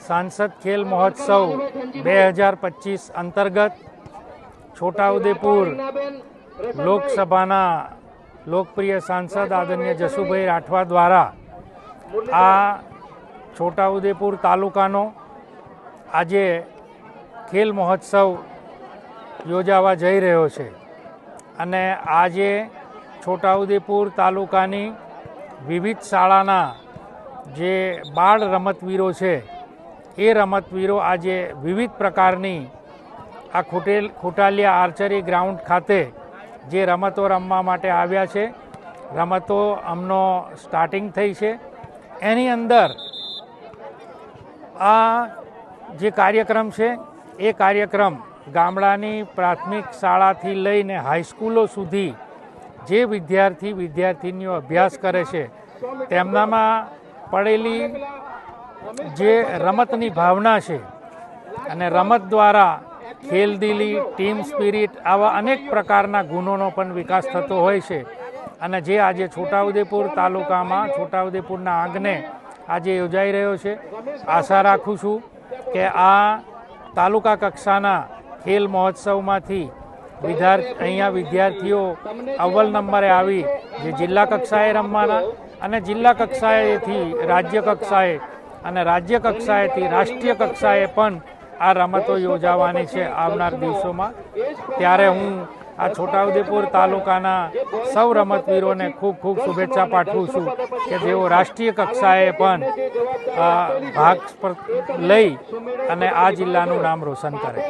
સાંસદ ખેલ મહોત્સવ બે હજાર પચીસ અંતર્ગત છોટાઉદેપુર લોકસભાના લોકપ્રિય સાંસદ આદરણીય જસુભાઈ રાઠવા દ્વારા આ છોટાઉદેપુર તાલુકાનો આજે ખેલ મહોત્સવ યોજાવા જઈ રહ્યો છે અને આજે છોટાઉદેપુર તાલુકાની વિવિધ શાળાના જે બાળ રમતવીરો છે, એ રમતવીરો આજે વિવિધ પ્રકારની આ ખોટેલ, ખોટાલિયા આર્ચરી ગ્રાઉન્ડ ખાતે જે રમતો રમવા માટે આવ્યા છે, રમતો અમનો સ્ટાર્ટિંગ થઈ છે. એની અંદર આ જે કાર્યક્રમ છે, એ કાર્યક્રમ ગામડાની પ્રાથમિક શાળાથી લઈને હાઈસ્કૂલો સુધી જે વિદ્યાર્થી વિદ્યાર્થીનીઓ અભ્યાસ કરે છે, તેમનામાં પડેલી જે રમતની ભાવના છે અને રમત દ્વારા ખેલદિલી, ટીમ સ્પિરિટ આવા અનેક પ્રકારના ગુણોનો પણ વિકાસ થતો હોય છે. અને જે આજે છોટાઉદેપુર તાલુકામાં, છોટાઉદેપુરના આંગણે આજે યોજાઈ રહ્યો છે. આશા રાખું છું કે આ તાલુકા કક્ષાના ખેલ મહોત્સવમાંથી વિદ્યાર્થી અહીંયા વિદ્યાર્થીઓ અવ્વલ નંબરે આવી, જે જિલ્લા કક્ષાએ રમવાના અને જિલ્લા કક્ષાએથી રાજ્ય કક્ષાએ અને રાજ્ય કક્ષાએથી રાષ્ટ્રીય કક્ષાએ પણ આ રમતો યોજાવાની છે આવનાર દિવસોમાં. ત્યારે હું આ છોટાઉદેપુર તાલુકાના સૌ રમતવીરોને ખૂબ ખૂબ શુભેચ્છા પાઠવું છું કે જેઓ રાષ્ટ્રીય કક્ષાએ પણ ભાગ લઈ અને આ જિલ્લાનું નામ રોશન કરે.